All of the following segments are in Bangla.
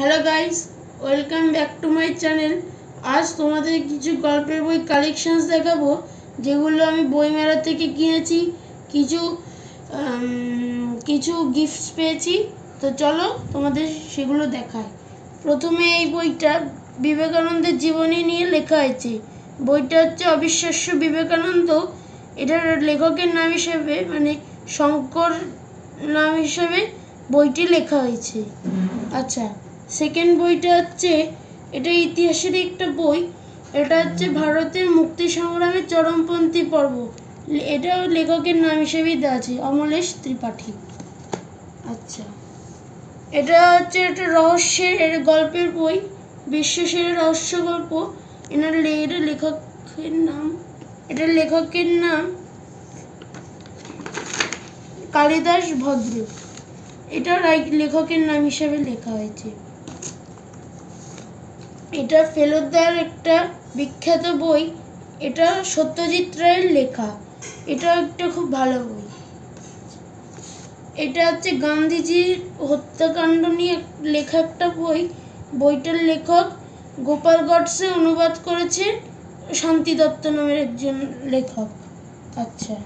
Hello guys welcome back to my channel আজ তোমাদের কিছু গল্পের বই কালেকশনস দেখাবো, যেগুলো আমি বইমেলা থেকে কিনেছি। কিছু কিছু গিফটস পেয়েছি। তো চলো তোমাদের সেগুলো দেখায় প্রথমে এই বইটা বিবেকানন্দের জীবনী নিয়ে লেখা হয়েছে। বইটা হচ্ছে অবিশ্বাস্য বিবেকানন্দ। এটার লেখকের নাম হিসেবে মানে শঙ্কর নাম হিসেবে বইটি লেখা হয়েছে। আচ্ছা সেকেন্ড বইটা হচ্ছে, এটা ইতিহাসের একটা বই, এটা হচ্ছে ভারতের মুক্তি সংগ্রামের চরমপন্থী পর্ব। এটাও লেখকের নাম হিসেবেই দেওয়া আছে, অমলেশ ত্রিপাঠী। আচ্ছা। এটা হচ্ছে একটা রহস্যের গল্পের বই, বিশ্বসেরা রহস্য গল্প। এনার এটা লেখকের নাম এটার লেখকের নাম কালিদাস ভদ্র। এটা লেখকের নাম হিসাবে লেখা হয়েছে। এটা ফেলুদার একটা বিখ্যাত বই। এটা সত্যজিৎ রায়ের লেখা। এটা একটা খুব ভালো বই। এটা হচ্ছে গান্ধীজির হত্যাকাণ্ড নিয়ে লেখা একটা বই। বইটার লেখক গোপাল গডসে অনুবাদ করেছে শান্তি দত্ত নামের একজন লেখক। আচ্ছা।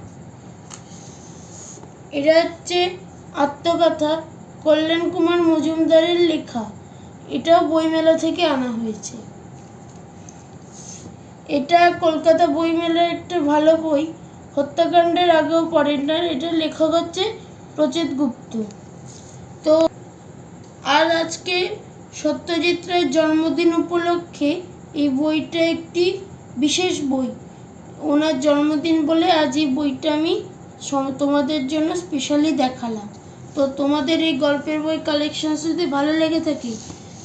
এটা হচ্ছে আত্মকথা। কল্যাণ কুমার মজুমদারের লেখা। এটাও বইমেলা থেকে আনা হয়েছে। এটা কলকাতা বইমেলার একটা ভালো বই। হত্যাকাণ্ডের আগেও পড়ে না। এটার লেখক হচ্ছে প্রচিত গুপ্ত। তো আর আজকে সত্যজিৎ রায়ের জন্মদিন উপলক্ষে এই বইটা একটি বিশেষ বই। ওনার জন্মদিন বলে আজ এই বইটা আমি তোমাদের জন্য স্পেশালি দেখালাম। তো তোমাদের এই গল্পের বই কালেকশন যদি ভালো লেগে থাকে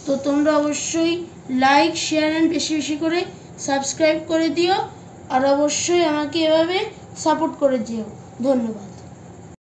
তো তোমরা অবশ্যই লাইক শেয়ার অ্যান্ড বেশি বেশি করে সাবস্ক্রাইব করে দিও। আর অবশ্যই আমাকে এভাবে সাপোর্ট করে দিও। ধন্যবাদ।